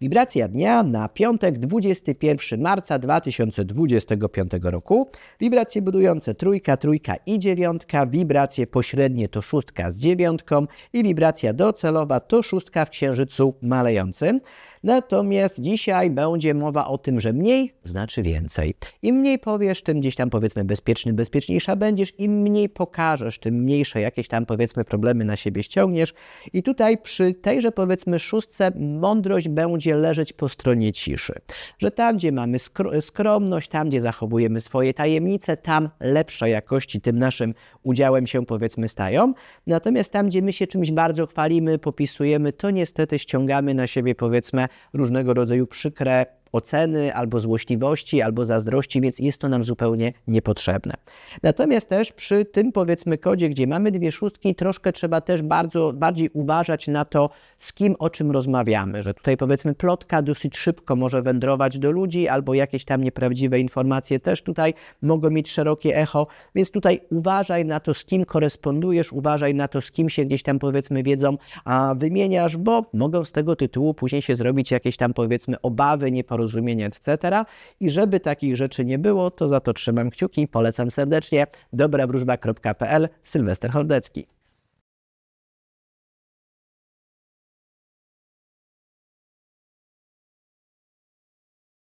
Wibracja dnia na piątek 21 marca 2025 roku. Wibracje budujące trójka, trójka i dziewiątka. Wibracje pośrednie to szóstka z dziewiątką i wibracja docelowa to szóstka w księżycu malejącym. Natomiast dzisiaj będzie mowa o tym, że mniej znaczy więcej. Im mniej powiesz, tym gdzieś tam powiedzmy bezpieczny, bezpieczniejsza będziesz. Im mniej pokażesz, tym mniejsze jakieś tam powiedzmy problemy na siebie ściągniesz. I tutaj przy tejże powiedzmy szóstce mądrość będzie leżeć po stronie ciszy. Że tam, gdzie mamy skro- skromność, tam, gdzie zachowujemy swoje tajemnice, tam lepsza jakości tym naszym udziałem się powiedzmy stają. Natomiast tam, gdzie my się czymś bardzo chwalimy, popisujemy, to niestety ściągamy na siebie powiedzmy różnego rodzaju przykre oceny, albo złośliwości, albo zazdrości, więc jest to nam zupełnie niepotrzebne. Natomiast też przy tym powiedzmy kodzie, gdzie mamy dwie szóstki, troszkę trzeba też bardzo bardziej uważać na to, z kim o czym rozmawiamy, że tutaj powiedzmy plotka dosyć szybko może wędrować do ludzi, albo jakieś tam nieprawdziwe informacje też tutaj mogą mieć szerokie echo, więc tutaj uważaj na to, z kim korespondujesz, uważaj na to, z kim się gdzieś tam powiedzmy wiedzą a wymieniasz, bo mogą z tego tytułu później się zrobić jakieś tam powiedzmy obawy, nieporozumienia, etc. I żeby takich rzeczy nie było, to za to trzymam kciuki, polecam serdecznie. dobrawróżba.pl Sylwester Hordecki.